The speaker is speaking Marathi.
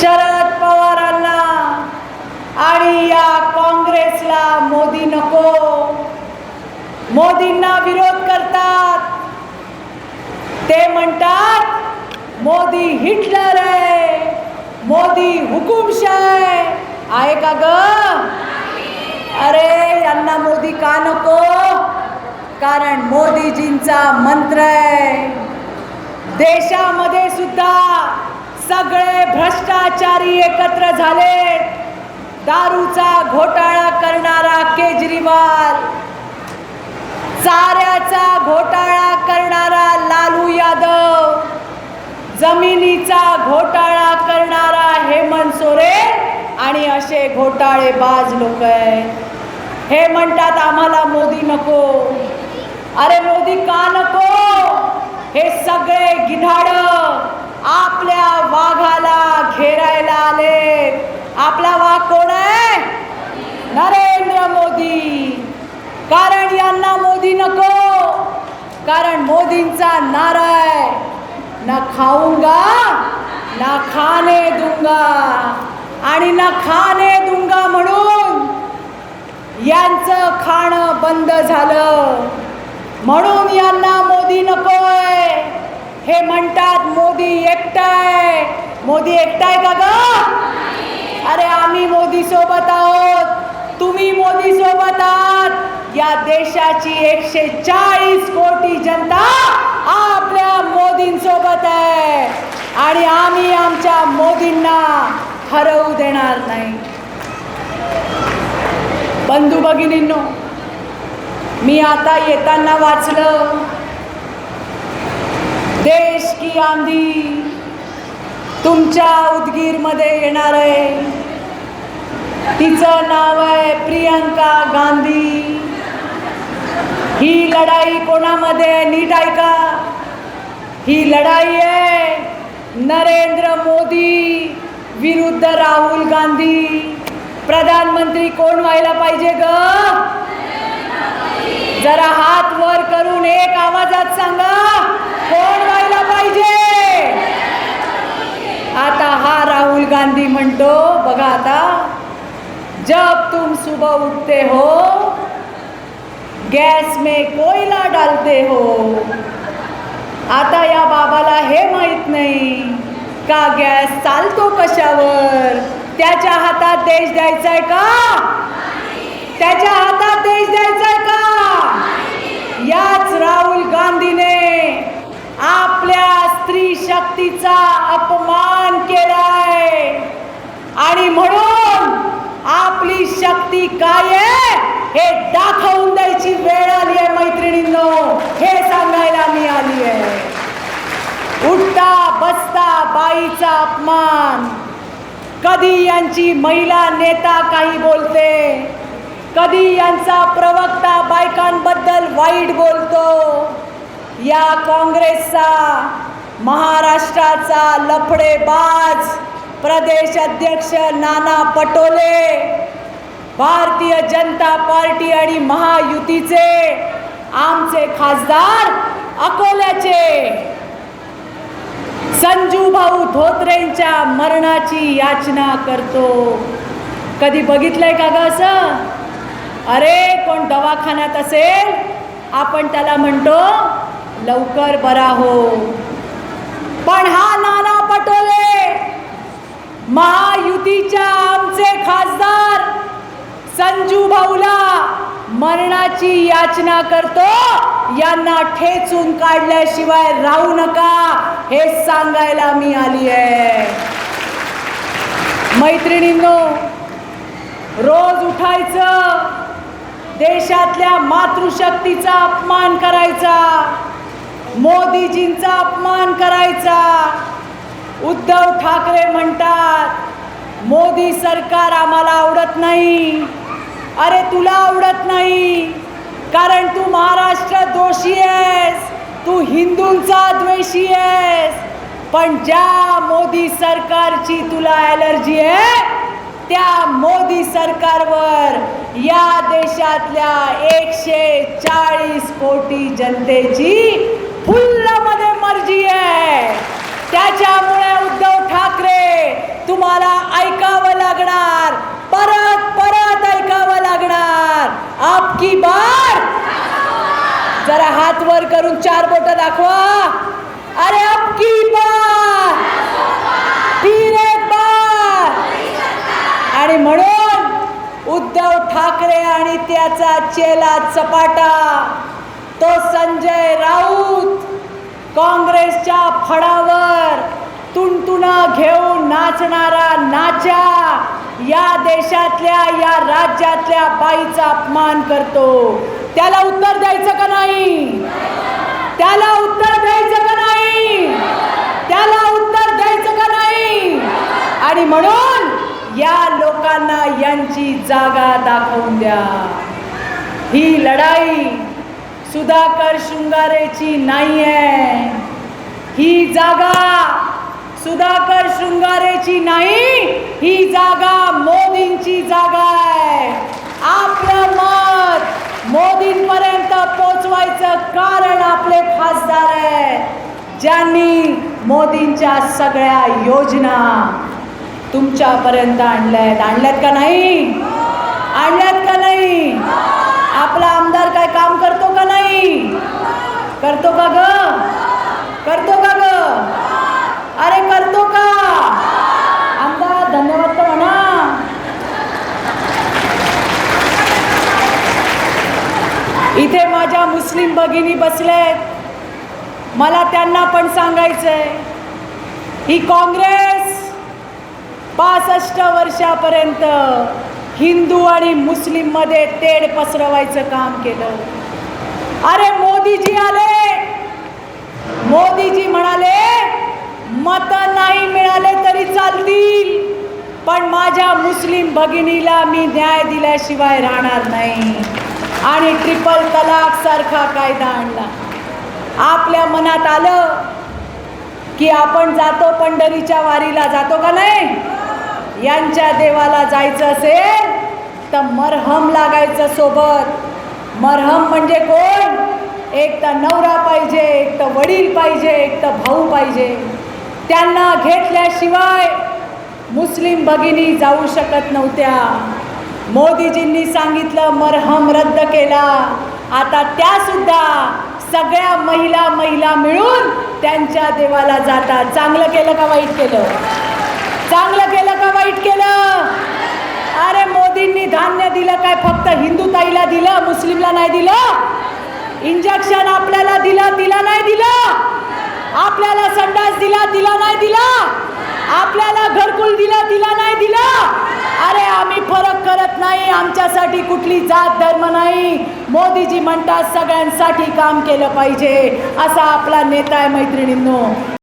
शरद पवारांना आणि या काँग्रेसला मोदी नको. मोदींना विरोध करतात. ते म्हणतात मोदी हिटलर आहे. मोदी हुकुमशाह आहे का ग? अरे यांना मोदी का नको? कारण मोदीजींचा मंत्र आहे. देशामध्ये सुद्धा सगळे भ्रष्टाचारी एकत्र झाले. दारूचा घोटाळा करणारा केजरीवाल चाऱ्याचा घोटाळा करणारा लालू यादव जमिनीचा घोटाळा करणारा हेमंत सोरेन आणि असे घोटाळेबाज लोक आहे हे म्हणतात आम्हाला मोदी नको. अरे मोदी का नको? हे सगळे गिधाड. आपल्या वाघाला घेरायला आले. आपला वाघ कोण आहे? नरेंद्र मोदी. कारण यांना मोदी नको. कारण मोदींचा नारा आहे. ना खाऊंगा ना खाने दुंगा. आणि ना खाने दुंगा म्हणून यांचं खाणं बंद झालं. म्हणून यांना मोदी नकोय. हे म्हणतात मोदी एकटाय. मोदी एकटाय का ग? अरे आम्ही मोदी सोबत आहोत. तुम्ही मोदी सोबत आहात. या देशाची एकशे चाळीस कोटी जनता आपल्या मोदींसोबत आहे आणि आम्ही आमच्या मोदींना हरवू देणार नाही. बंधू भगिनींनो मी आता येताना वाचलं. ही आंधी तुमच्या उदगीरमध्ये येणार आहे. तिचं नाव आहे प्रियंका गांधी. ही लढाई कोणामध्ये नीट ऐका ही लढाई आहे नरेंद्र मोदी विरुद्ध राहुल गांधी. प्रधानमंत्री कोण व्हायला पाहिजे ग? जरा हात वर करून एक आवाजात सांगा. कोण व्हायला पाहिजे आता हा राहुल गांधी म्हणतो बघा आता जब तुम सुबह उठते हो गॅस में कोयला डालते हो. आता या बाबाला हे माहीत नाही का गॅस चालतो कशावर? त्याच्या हातात देश द्यायचा आहे का त्याच्या हातात देश द्यायचाय का याच राहुल गांधीने आपल्या स्त्री शक्तीचा अपमान केलाय आणि म्हणून आपली शक्ती काय आहे हे दाखवून द्यायची वेळ आली आहे मैत्रिणींनो. हे सांगायला मी आली आहे. उठता बसता बाईचा अपमान. कधी यांची महिला नेता काही बोलते? कधी यांचा प्रवक्ता बायकांबद्दल वाईट बोलतो? या काँग्रेसचा महाराष्ट्राचा लफडेबाज प्रदेश अध्यक्ष नाना पटोले भारतीय जनता पार्टी आणि महायुतीचे आमचे खासदार अकोल्याचे. संजू भाऊ धोत्रेंच्या मरणाची याचना करतो. कधी बघितलंय का ग असं? अरे कोण दवाखान्यात असेल? आपण त्याला म्हणतो लवकर बरा हो. पण हा नाना पटोले महायुतीच्या आमचे खासदार संजू भाऊला मरणाची याचना करतो. यांना ठेचून काढल्याशिवाय राहू नका. हे सांगायला मी आली आहे मैत्रिणींनो रोज उठायचं देशातल्या मातृशक्तीचा अपमान करायचा मोदीजींचा अपमान करायचा. उद्धव ठाकरे म्हणतात मोदी सरकार आम्हाला आवडत नाही. अरे तुला आवडत नाही. कारण तू महाराष्ट्र दोषी आहेस. तू हिंदूंचा द्वेषी आहेस. पण ज्या मोदी सरकारची तुला ॲलर्जी आहे त्या मोदी सरकारवर या देशातल्या एकशे चाळीस कोटी जनतेची फुल्लमध्ये मर्जी आहे. त्याच्यामुळे उद्धव ठाकरे तुम्हाला ऐकावं लागणार. परत आपकी बार। जरा हात वर करून चार बोट दाखवा. अरे आपकी बार। बार. आणि म्हणून उद्धव ठाकरे आणि त्याचा चेला चपाटा तो संजय राऊत काँग्रेसच्या फडावर तुणतुणा घेऊन नाचणारा नाचा. या देशातल्या या राज्यातल्या बाईचा अपमान करतो. त्याला उत्तर द्यायचं का नाही? त्याला उत्तर द्यायचं का नाही? त्याला उत्तर द्यायचं का नाही? आणि म्हणून या लोकांना यांची जागा दाखवून द्या. ही लढाई सुधाकर शृंगारेची नाही आहे ही जागा सुधाकर शृंगारेची नाही ही जागा मोदींची जागा आहे. आपलं मत मोदींपर्यंत पोचवायचं कारण आपले खासदार आहे ज्यांनी मोदींच्या सगळ्या योजना तुमच्यापर्यंत आणल्यात आणल्यात का नाही? आणल्यात का नाही? आपला आमदार काय काम करतो का नाही? करतो का ग? करतो का ग? अरे करतो का? आमदार धन्यवाद तर म्हणा. इथे माझ्या मुस्लिम भगिनी बसलेत. मला त्यांना पण सांगायचंय. ही काँग्रेस पासष्ट वर्षापर्यंत हिंदू आणि मुस्लिममध्ये तेढ पसरवायचं काम केलं. अरे मोदीजी आले. मोदीजी म्हणाले मत नाही मिळाले तरी चालतील. पण माझ्या मुस्लिम भगिनीला मी न्याय दिल्याशिवाय राहणार नाही. आणि ट्रिपल तलाक सारखा कायदा आणला. आपल्या मनात आलं की आपण जातो पंढरीच्या वारीला जातो का नाही? यांच्या देवाला जायचं असेल तर मरहम लागायचं सोबत. मरहम म्हणजे कोण? एक तर नवरा पाहिजे एक तर वडील पाहिजे एक तर भाऊ पाहिजे. त्यांना घेतल्याशिवाय मुस्लिम भगिनी जाऊ शकत नव्हत्या. मोदीजींनी सांगितलं मरहम रद्द केला. आता त्या सुद्धा सगळ्या महिला महिला मिळून त्यांच्या देवाला जातात. चांगलं केलं का वाईट केलं? चांगलं केलं का वाईट केलं? अरे मोदींनी धान्य दिलं काय? फक्त हिंदू ताईला दिलं मुस्लिमला नाही दिलं? इंजेक्शन आपल्याला दिलं तिला नाही दिलं? आपल्याला संडास आपल्याला घरकुल दिलं दिला नाही दिला. अरे आम्ही फरक करत नाही आमच्यासाठी कुठली जात धर्म नाही. मोदीजी म्हणतात सगळ्यांसाठी काम केलं पाहिजे. असा आपला नेता आहे मैत्रिणींनो.